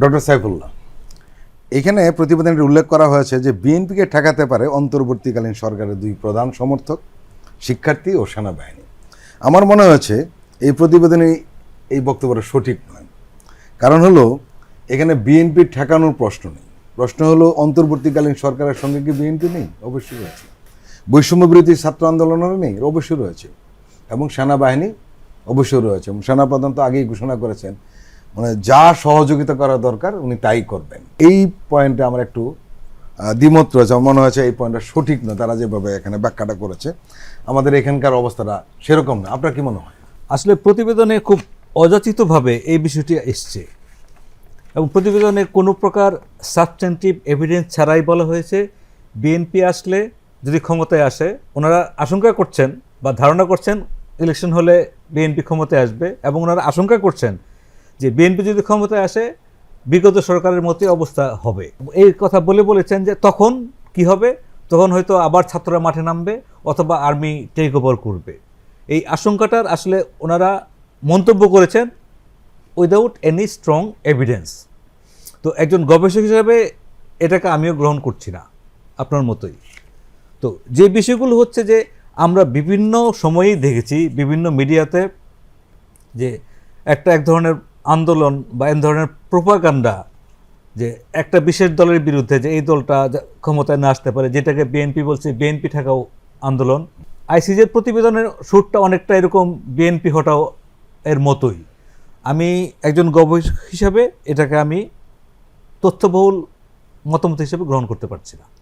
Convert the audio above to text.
Doctor Saifullah, এখানে প্রতিবেদনে উল্লেখ করা হয়েছে যে বিএনপিকে ঠেকাতে পারে অন্তর্বর্তীকালীন সরকারের দুই প্রধান সমর্থক, শিক্ষার্থী ও সেনাবাহিনী। আমার মনে হয়েছে এই প্রতিবেদনে এই বক্তব্যটা সঠিক নয়। কারণ হলো, এখানে বিএনপি ঠেকানোর প্রশ্ন নেই। প্রশ্ন হলো, অন্তর্বর্তীকালীন সরকারের সঙ্গে কি বিএনপি নেই? অবশ্যই রয়েছে। বৈষম্য বিরোধী ছাত্র আন্দোলনেরও নেই? অবশ্যই রয়েছে। এবং সেনাবাহিনী অবশ্যই রয়েছে। সেনাপ্রধান তো আগেই ঘোষণা করেছেন মানে যা সহযোগিতা করা দরকার উনি তাই করবেন। এই পয়েন্টে আমার একটু দ্বিমত রয়েছে। আমার মনে হয়েছে এই পয়েন্টটা সঠিক না, তারা যেভাবে এখানে ব্যাখ্যাটা করেছে, আমাদের এখানকার অবস্থাটা সেরকম না। আপনার কি মনে হয়? আসলে প্রতিবেদনে খুব অযাচিতভাবে এই বিষয়টি এসছে। এবং প্রতিবেদনে কোনো প্রকার সাবস্টেন্টিভ এভিডেন্স ছাড়াই বলা হয়েছে বিএনপি আসলে যদি ক্ষমতায় আসে, ওনারা আশঙ্কা করছেন বা ধারণা করছেন ইলেকশন হলে বিএনপি ক্ষমতায় আসবে এবং ওনারা আশঙ্কা করছেন যে বিএনপি যদি ক্ষমতায় আসে, বিগত সরকারের মতোই অবস্থা হবে। এই কথা বলে বলেছেন যে তখন কি হবে? তখন হয়তো আবার ছাত্ররা মাঠে নামবে অথবা আর্মি টেক ওভার করবে। এই আশঙ্কাটার আসলে ওনারা মন্তব্য করেছেন উইদাউট এনি স্ট্রং এভিডেন্স তো একজন গবেষক হিসাবে এটাকে আমিও গ্রহণ করছি না, আপনার মতোই। তো যে বিষয়গুলো হচ্ছে যে আমরা বিভিন্ন সময়েই দেখেছি বিভিন্ন মিডিয়াতে যে একটা এক ধরনের আন্দোলন বা এক ধরনের প্রোপাগান্ডা যে একটা বিশেষ দলের বিরুদ্ধে যে এই দলটা ক্ষমতায় না আসতে পারে, যেটাকে বিএনপি বলছে বিএনপি ঠেকাও আন্দোলন আইসিজের প্রতিবেদনের সুরটা অনেকটা এরকম বিএনপি হটাও এর মতোই। আমি একজন গবেষক হিসাবে এটাকে আমি তথ্যবহুল মতামত হিসেবে গ্রহণ করতে পারছি না।